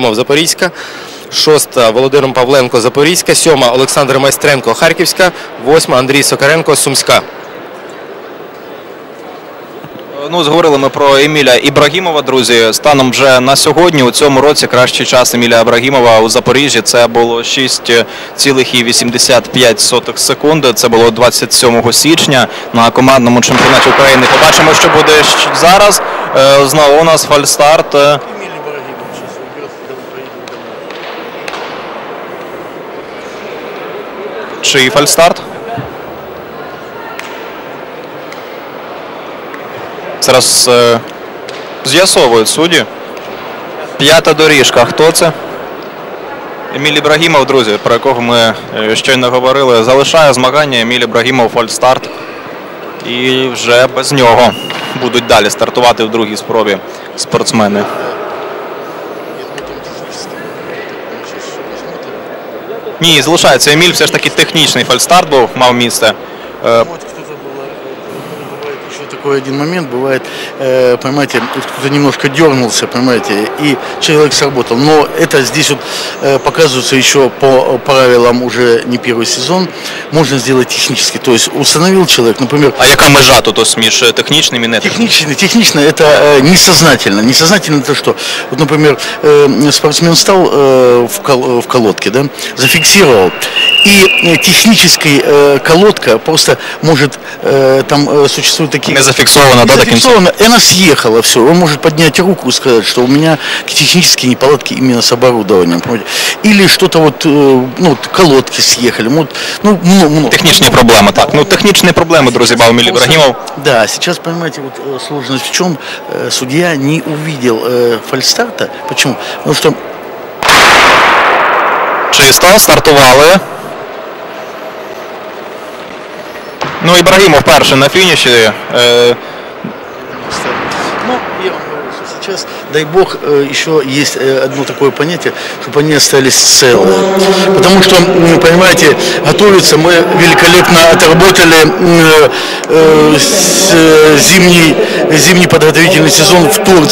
Мов Запорізька, шоста Володимир Павленко Запорізька, сьома Олександр Майстренко Харківська, восьма Андрій Сокаренко Сумська. Ну, зговорили ми про Еміля Ібрагімова, друзі. Станом вже на сьогодні, у цьому році, кращий час Еміля Ібрагімова у Запоріжжі це було 6,85 секунди. Це було 27 січня на командному чемпіонаті України. Побачимо, що буде зараз. Е, Знову у нас фальстарт. Чий фальстарт? Зараз е, з'ясовують судді. П'ята доріжка. Хто це? Еміль Ібрагімов, друзі, про якого ми е, щойно говорили, залишає змагання Еміль Ібрагімов фальстарт. І вже без нього будуть далі стартувати в другій спробі спортсмени. Ні, залишається Еміль, все ж таки технічний фальстарт був, мав місце. еще такой один момент, бывает, э, понимаете, вот кто-то немножко дернулся, понимаете, и человек сработал. Но это здесь вот э, показывается еще по правилам уже не первый сезон, можно сделать технически. То есть установил человек, например, А яка межа тут ось між е, технічним і нетехнічним? Технично, технично это э, несознательно. Несознательно это что? Вот, например, э, спортсмен стал э, в, кол- в колодке, да, зафиксировал, и э, технически э, колодка просто может, э, там э, существуют такие... Не зафиксовано, да, таким зафиксовано, и она съехала, все. Он может поднять руку и сказать, что у меня технические неполадки именно с оборудованием. понимаете. Или что-то вот, э, ну, вот колодки съехали. Вот, ну, много, много. Технічні проблеми, так. Ну, технічні проблеми, друзі, бав Еміль Ібрагімов. Да, сейчас, понимаете, вот э, сложность в чем? Э, Судья не увидел э, фальстарта. Почему? Потому что Чисто, стартували. Ну, Ібрагімов перший на фініші. Е, Ну, я вам говорю, что сейчас, дай бог, э, еще есть э, одно такое понятие, чтобы они остались целые. Потому что, м, понимаете, готовиться мы великолепно отработали м, э, э, с- э, зимний, зимний подготовительный сезон в Турции.